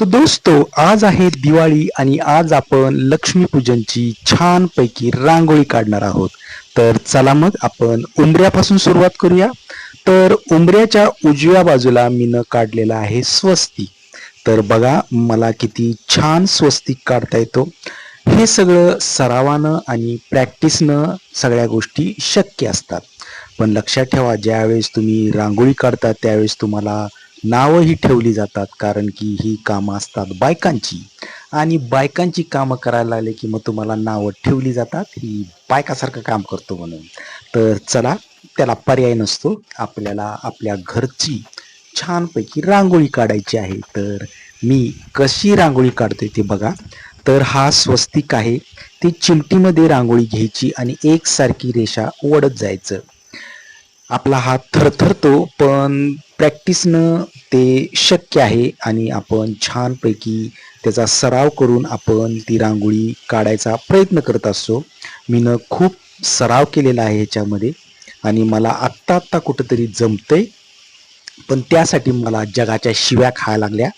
तर दोस्तो आज आहे दिवाळी आणि आज आपण लक्ष्मीपूजनची छानपैकी रांगोळी काढणार आहोत. तर चला मग आपण उंबऱ्यापासून सुरुवात करूया. तर उंबऱ्याच्या उजव्या बाजूला मीनं काढलेला आहे स्वस्तिक तर बघा मला किती छान स्वस्तिक काढता येतो. हे सगळं सरावानं आणि प्रॅक्टिसनं सगळ्या गोष्टी शक्य असतात. पण लक्षात ठेवा ज्यावेळेस तुम्ही रांगोळी काढता त्यावेळेस तुम्हाला नावंही ठेवली जातात कारण की ही कामं असतात बायकांची. आणि बायकांची कामं करायला लागले की मग तुम्हाला नावं ठेवली जातात ही बायकासारखं काम करतो म्हणून. तर चला त्याला पर्याय नसतो. आपल्याला आपल्या घरची छानपैकी रांगोळी काढायची आहे. तर मी कशी रांगोळी काढतोय ते बघा. तर हा स्वस्तिक आहे. ती चिमटीमध्ये रांगोळी घ्यायची आणि एकसारखी रेषा ओढत जायचं. आपला हात थरथरतो पण प्रॅक्टिसनं ते शक्य आहे आणि आपण छानपैकी त्याचा सराव करून आपण ती रांगोळी काढायचा प्रयत्न करत असतो. मीनं खूप सराव केलेला आहे ह्याच्यामध्ये आणि मला आत्ता आत्ता कुठंतरी जमतंय पण त्यासाठी मला जगाच्या शिव्या खायला लागल्या.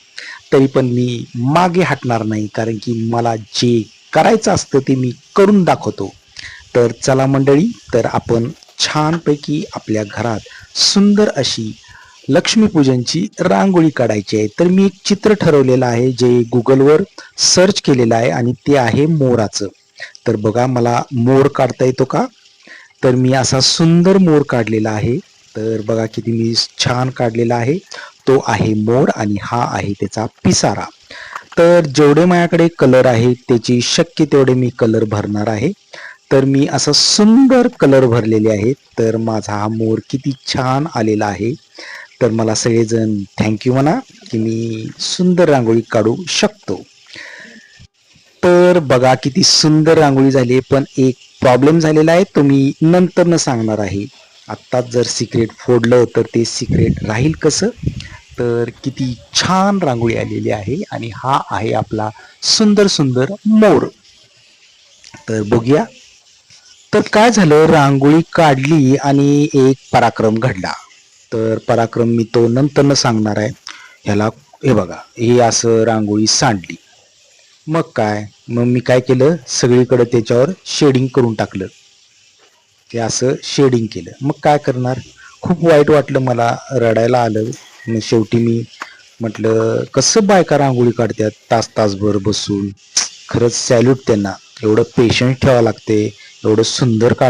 तरी पण मी मागे हटणार नाही कारण की मला जे करायचं असतं ते मी करून दाखवतो. तर चला मंडळी तर आपण छानपैकी आपल्या घरात सुंदर अशी लक्ष्मीपूजनची रांगोळी काढायची आहे. तर मी एक चित्र ठरवलेलं आहे जे गुगलवर सर्च केलेलं आहे आणि ते आहे मोराचं. तर बघा मला मोर काढता येतो का? तर मी असा सुंदर मोर काढलेला आहे. तर बघा किती मी छान काढलेला आहे. तो आहे मोर आणि हा आहे त्याचा पिसारा. तर जेवढे माझ्याकडे कलर आहे त्याची शक्य तेवढे मी कलर भरणार आहे. तर मी असा सुंदर कलर भरलेले आहेत. तर माझा हा मोर किती छान आलेला आहे. तर मला सगळेजण थँक्यू म्हणा की मी सुंदर रांगोळी काढू शकतो. तर बघा किती सुंदर रांगोळी झाली आहे. पण एक प्रॉब्लेम झालेला आहे. तो मी नंतर न सांगणार आहे. आत्ताच जर सिक्रेट फोडलं तर ते सिक्रेट राहील कसं? तर किती छान रांगोळी आलेली आहे. आणि हा आहे आपला सुंदर सुंदर मोर. तर बघूया. तर काय झालं? रांगोळी काढली आणि एक पराक्रम घडला. तर पराक्रम मी तो नंतर न सांगणार आहे. ह्याला हे बघा हे असं रांगोळी सांडली. मग काय? मग मी काय केलं? सगळीकडे त्याच्यावर शेडिंग करून टाकलं. ते असं शेडिंग केलं. मग काय करणार? खूप वाईट वाटलं मला. रडायला आलं. मग शेवटी मी म्हटलं कसं बायका रांगोळी काढतात? तास तासभर बसून. खरंच सॅल्यूट त्यांना. एवढं पेशन्स ठेवावं लागते. एवढं सुंदर का